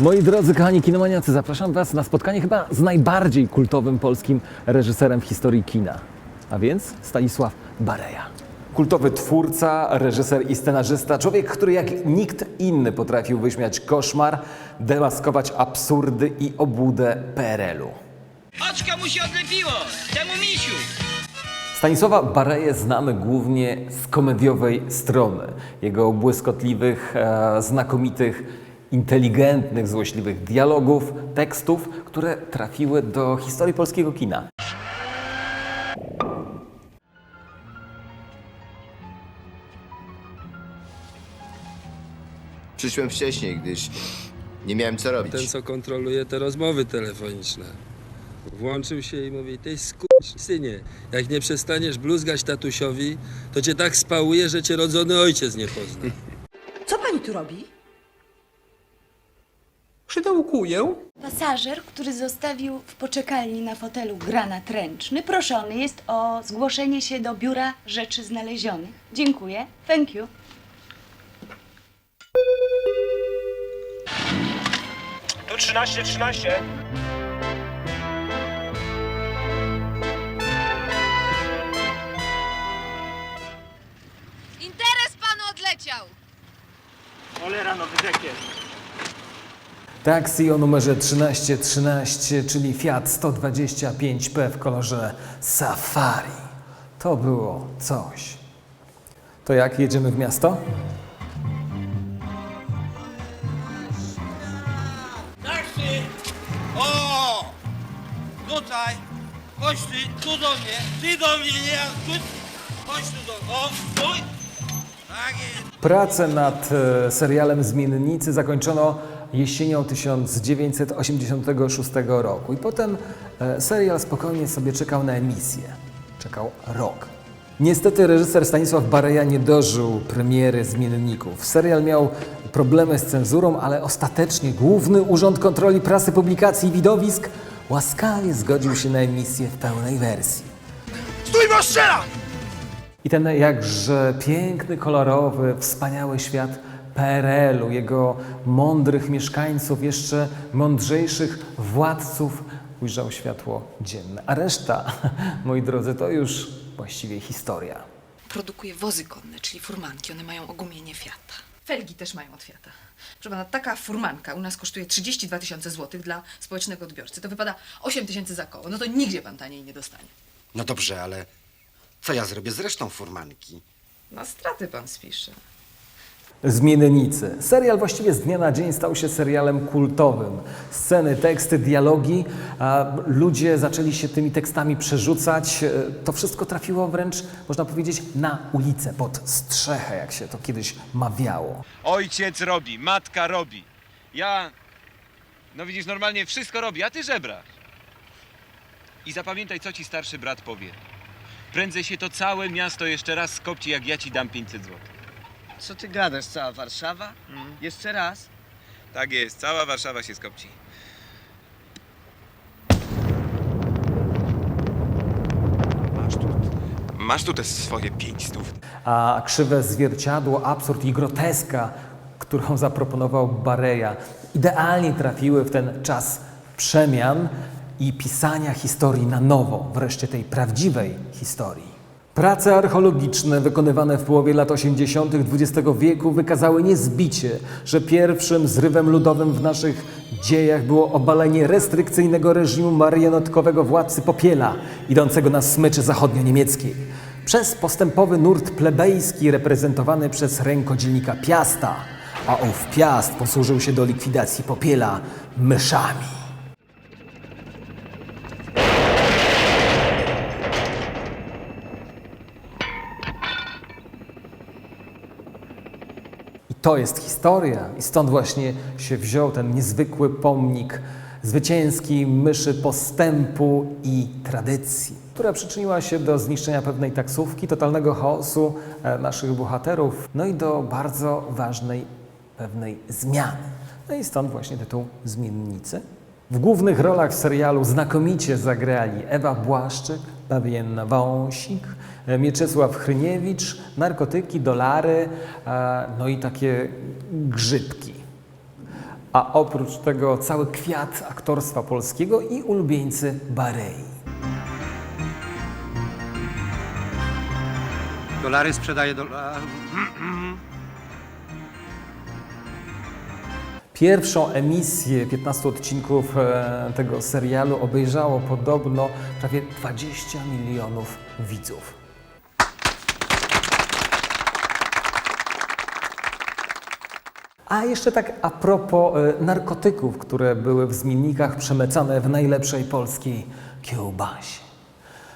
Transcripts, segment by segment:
Moi drodzy kochani kinomaniacy, zapraszam Was na spotkanie chyba z najbardziej kultowym polskim reżyserem w historii kina, a więc Stanisław Bareja. Kultowy twórca, reżyser i scenarzysta, człowiek, który jak nikt inny potrafił wyśmiać koszmar, demaskować absurdy i obłudę PRL-u. Oczko mu się odlepiło! Temu misiu! Stanisława Bareję znamy głównie z komediowej strony. Jego błyskotliwych, e, znakomitych, inteligentnych, złośliwych dialogów, tekstów, które trafiły do historii polskiego kina. Przyszłem wcześniej, gdyż nie miałem co robić. Ten, co kontroluje te rozmowy telefoniczne. Włączył się i mówi, ty synie, jak nie przestaniesz bluzgać tatusiowi, to cię tak spałuje, że cię rodzony ojciec nie pozna. Co pani tu robi? Szydełkuję. Pasażer, który zostawił w poczekalni na fotelu granat ręczny, proszony jest o zgłoszenie się do biura rzeczy znalezionych. Dziękuję. Thank you. Tu 13, 13. Interes panu odleciał! Cholera, no wydekie. Taxi o numerze 1313, czyli Fiat 125P w kolorze Safari. To było coś. To jak jedziemy w miasto? Taksy! O! Tutaj! Chodź ty, tu do mnie! Ty do mnie, nie ja! Tu! Chodź tu do... O! Stój! Tak jest! Pracę nad e, serialem Zmiennicy zakończono jesienią 1986 roku i potem e, serial spokojnie sobie czekał na emisję. Czekał rok. Niestety reżyser Stanisław Bareja nie dożył premiery Zmienników. Serial miał problemy z cenzurą, ale ostatecznie Główny Urząd Kontroli Prasy, Publikacji i Widowisk łaskawie zgodził się na emisję w pełnej wersji. Stój, bo strzela! I ten jakże piękny, kolorowy, wspaniały świat PRL-u, jego mądrych mieszkańców, jeszcze mądrzejszych władców ujrzał światło dzienne. A reszta, moi drodzy, to już właściwie historia. Produkuje wozy konne, czyli furmanki. One mają ogumienie Fiata. Felgi też mają od Fiata. Proszę pana, taka furmanka u nas kosztuje 32 tysiące złotych dla społecznego odbiorcy. To wypada 8 tysięcy za koło. No to nigdzie pan taniej nie dostanie. No dobrze, ale co ja zrobię z resztą furmanki? Na straty pan spisze. Zmiennicy. Serial właściwie z dnia na dzień stał się serialem kultowym. Sceny, teksty, dialogi, ludzie zaczęli się tymi tekstami przerzucać. E, To wszystko trafiło wręcz, można powiedzieć, na ulicę, pod strzechę, jak się to kiedyś mawiało. Ojciec robi, matka robi. Ja, no widzisz, normalnie wszystko robi, a ty żebrasz. I zapamiętaj, co ci starszy brat powie. Prędzej się to całe miasto jeszcze raz skopci, jak ja ci dam 500 zł. Co ty gadasz, cała Warszawa? Jeszcze raz? Tak jest, cała Warszawa się skopci. Masz tu, masz tu te swoje pięć stów. a krzywe zwierciadło, absurd i groteska, którą zaproponował Bareja, idealnie trafiły w ten czas przemian i pisania historii na nowo, wreszcie tej prawdziwej historii. Prace archeologiczne wykonywane w połowie lat 80. XX wieku wykazały niezbicie, że pierwszym zrywem ludowym w naszych dziejach było obalenie restrykcyjnego reżimu marionetkowego władcy Popiela, idącego na smyczy zachodnio-niemieckiej przez postępowy nurt plebejski reprezentowany przez rękodzielnika Piasta, a ów Piast posłużył się do likwidacji Popiela myszami. To jest historia i stąd właśnie się wziął ten niezwykły pomnik zwycięskiej myszy postępu i tradycji, która przyczyniła się do zniszczenia pewnej taksówki, totalnego chaosu e, naszych bohaterów, no i do bardzo ważnej pewnej zmiany. No i stąd właśnie tytuł Zmiennicy. W głównych rolach serialu znakomicie zagrali Ewa Błaszczyk, Bawienna Wąsik, Mieczysław Hryniewicz, narkotyki, dolary, e, no i takie grzybki. a oprócz tego cały kwiat aktorstwa polskiego i ulubieńcy Barei. Dolary sprzedaje dolar... Pierwszą emisję 15 odcinków e, tego serialu obejrzało podobno prawie 20 milionów widzów. A jeszcze tak a propos e, narkotyków, które były w zmiennikach przemycane w najlepszej polskiej kiełbasie.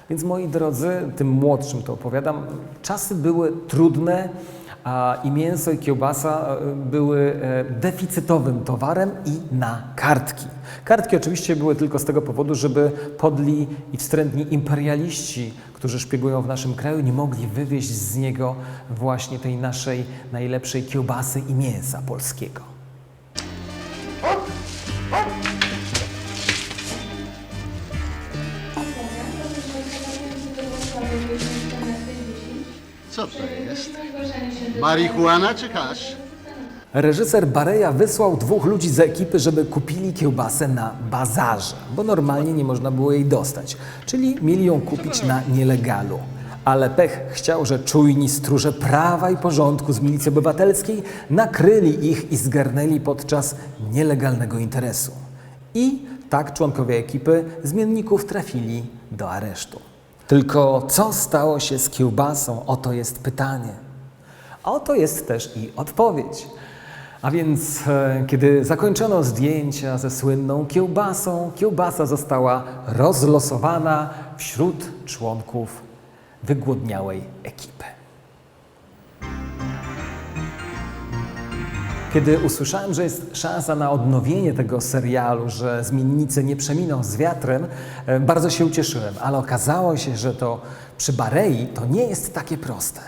Więc moi drodzy, tym młodszym to opowiadam, czasy były trudne, a i mięso i kiełbasa e, były e, deficytowym towarem i na kartki. Kartki oczywiście były tylko z tego powodu, żeby podli i wstrętni imperialiści, którzy szpiegują w naszym kraju, nie mogli wywieźć z niego właśnie tej naszej najlepszej kiełbasy i mięsa polskiego. Co to jest? Marihuana czy hasz? Reżyser Bareja wysłał dwóch ludzi z ekipy, żeby kupili kiełbasę na bazarze, bo normalnie nie można było jej dostać, czyli mieli ją kupić na nielegalu. Ale pech chciał, że czujni stróże prawa i porządku z milicji obywatelskiej nakryli ich i zgarnęli podczas nielegalnego interesu. I tak członkowie ekipy zmienników trafili do aresztu. Tylko co stało się z kiełbasą? Oto jest pytanie. Oto jest też i odpowiedź. A więc, e, kiedy zakończono zdjęcia ze słynną kiełbasą, kiełbasa została rozlosowana wśród członków wygłodniałej ekipy. Kiedy usłyszałem, że jest szansa na odnowienie tego serialu, że zmiennicy nie przeminą z wiatrem, e, bardzo się ucieszyłem, ale okazało się, że to przy Barei to nie jest takie proste.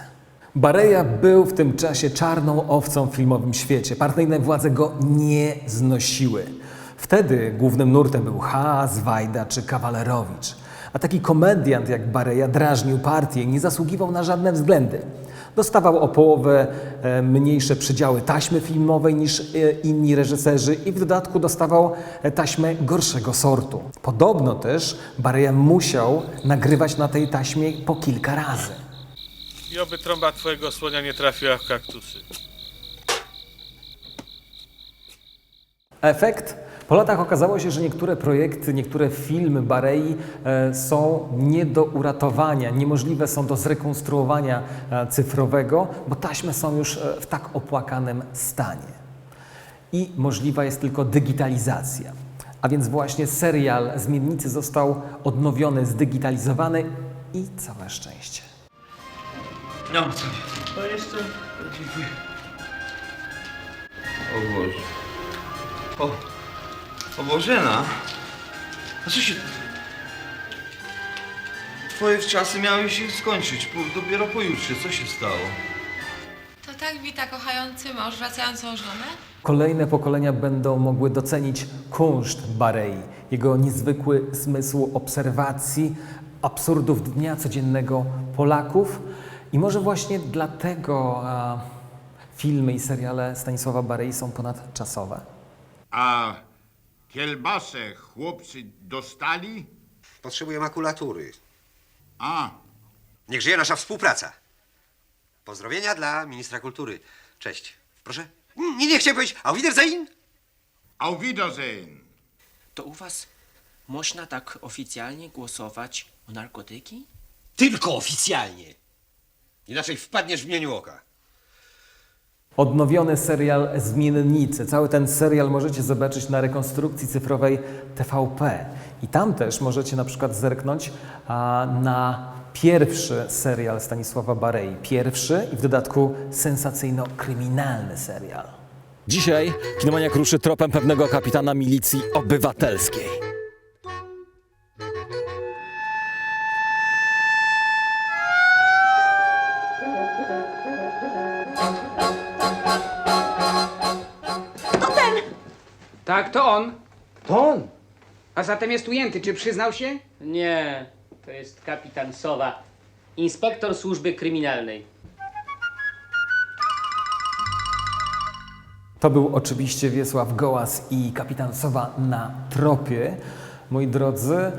Bareja był w tym czasie czarną owcą w filmowym świecie. Partyjne władze go nie znosiły. Wtedy głównym nurtem był Haas, Wajda czy Kawalerowicz. A taki komediant jak Bareja drażnił partię i nie zasługiwał na żadne względy. Dostawał o połowę e, mniejsze przydziały taśmy filmowej niż e, inni reżyserzy i w dodatku dostawał e, taśmę gorszego sortu. Podobno też Bareja musiał nagrywać na tej taśmie po kilka razy. I oby trąba twojego słonia nie trafiła w kaktusy. Efekt? Po latach okazało się, że niektóre projekty, niektóre filmy Barei e, są nie do uratowania, niemożliwe są do zrekonstruowania e, cyfrowego, bo taśmy są już e, w tak opłakanym stanie. I możliwa jest tylko digitalizacja. A więc właśnie serial Zmiennicy został odnowiony, zdigitalizowany i całe szczęście. No, to jeszcze... Dziękuję. O Boże. O, o Bożena. A co się... Twoje wczasy miały się skończyć, po, dopiero pojutrze. Co się stało? To tak wita kochający mąż wracającą żonę? Kolejne pokolenia będą mogły docenić kunszt Barei, jego niezwykły zmysł obserwacji, absurdów dnia codziennego Polaków. I może właśnie dlatego a, filmy i seriale Stanisława Barei są ponadczasowe. A kielbasę chłopcy dostali? Potrzebuję makulatury. A, Niech żyje nasza współpraca. Pozdrowienia dla ministra kultury. Cześć. Proszę? Nie, nie chciałem powiedzieć. Auf Wiedersehen. auf Wiedersehen. To u was można tak oficjalnie głosować o narkotyki? Tylko oficjalnie. Inaczej wpadniesz w mieniu oka. Odnowiony serial Zmiennicy. Cały ten serial możecie zobaczyć na rekonstrukcji cyfrowej TVP. I tam też możecie na przykład zerknąć na pierwszy serial Stanisława Barei. Pierwszy i w dodatku sensacyjno-kryminalny serial. Dzisiaj Kinomaniak ruszy tropem pewnego kapitana milicji obywatelskiej. Tak, to on. To on? A zatem jest ujęty. Czy przyznał się? Nie, to jest kapitan Sowa, inspektor służby kryminalnej. To był oczywiście Wiesław Gołas i kapitan Sowa na tropie. Moi drodzy,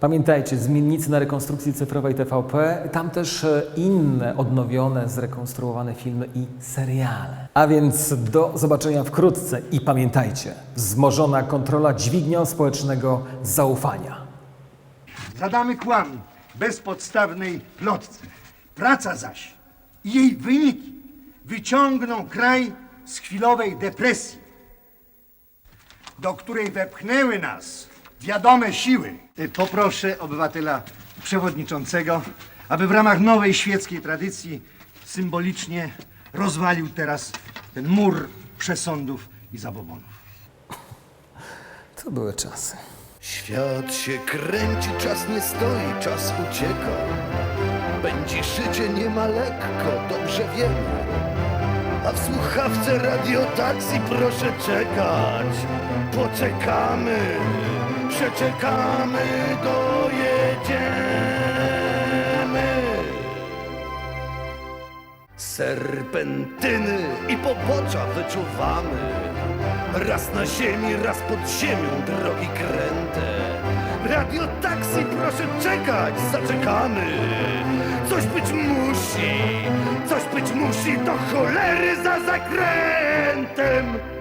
pamiętajcie, zmiennicy na rekonstrukcji cyfrowej TVP, tam też e, inne odnowione, zrekonstruowane filmy i seriale. A więc do zobaczenia wkrótce i pamiętajcie, wzmożona kontrola dźwignią społecznego zaufania. Zadamy kłam bezpodstawnej plotce. Praca zaś i jej wyniki wyciągną kraj z chwilowej depresji, do której wepchnęły nas wiadome siły. Y, Poproszę obywatela przewodniczącego, aby w ramach nowej świeckiej tradycji symbolicznie rozwalił teraz ten mur przesądów i zabobonów. To były czasy. Świat się kręci, czas nie stoi, czas ucieka. Będzie szycie nie ma lekko, dobrze wiemy. A w słuchawce radiotaksji proszę czekać. Poczekamy, przeczekamy, dojedziemy. Serpentyny i pobocza wyczuwamy. Raz na ziemi, raz pod ziemią, drogi kręte. Radio taksi, proszę czekać, zaczekamy. Coś być musi, coś być musi, do cholery za zakrętem.